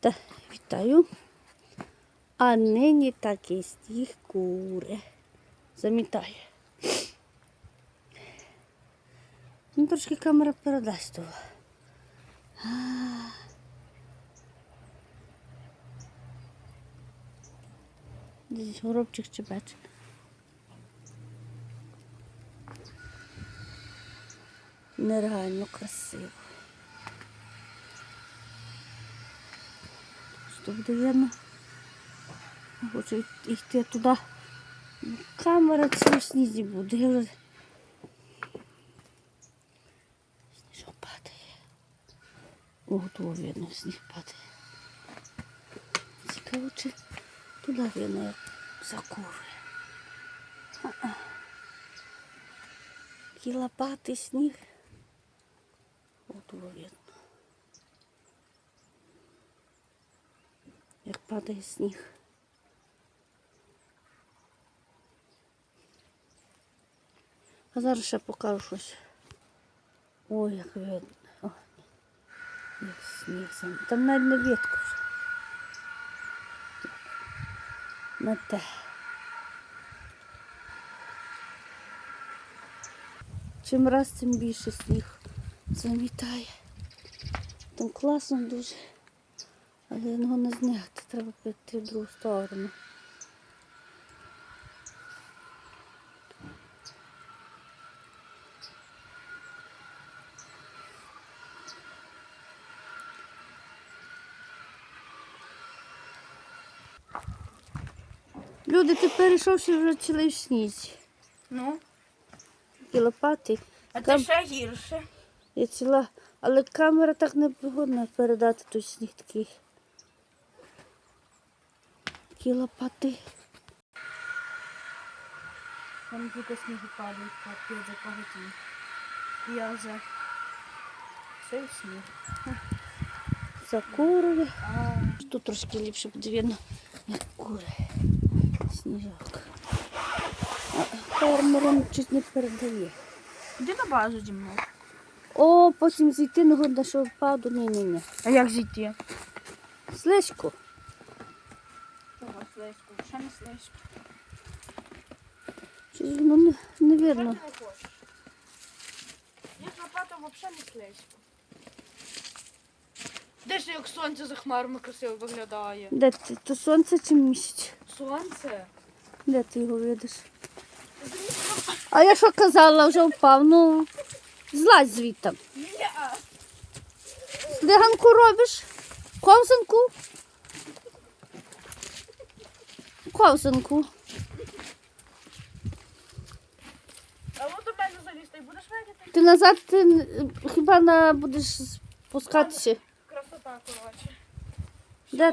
Та, вітаю. А нині такий сніг куре. Замітає. Ну, трошки камера передасть того. Десь горобчик чебеч. Нереально красиво. Що буде? Хочу йти туди. Камера в снізі буде. Сніжок падає. О, тут видно, сніг падає. Цікаво, чи туди видно, як закурує. А-а. Такий сніг. О, видно. Падає сніг. А зараз ще покажу щось. Ой, як видно. О, як сніг сам. Там навіть не ветку вже. На те. Чим раз, тим більше сніг замітає. Там класно дуже. Але його не зняти, треба піти в другу сторону. Люди, ти перейшовши вже цілий в снізі. Ну, І лопати. а Там- це ще гірше. Я ціла, але камера так не погодна передати той сніг такий. Такі лопати. Там тільки сніги падають, капець за паготі. Я вже в сніг. Закурує. А, Тут трошки ліпше буде видно, як кури. Сніжок. А Фермерам щось не передає. Іди на базу зі мною. О, потім зійти на годно, що впаду. Ні-ні-ні. А як зійти? Слизько. Не слизько. Щось воно не, не видно. не хочеш? Як лопата взагалі не слизько. Де ж як сонце за хмарами красиво виглядає? Де ти? То сонце чи місяць? Сонце? Де ти його видиш? А я що казала, вже впав. Ну, злазь звідти. Ні. Слиганку робиш? Ковзанку? Ковзанку. А от до мене заліз, ти будеш видіти? Ти назад ти хіба на будеш спускатися? Красота, коротше. Де?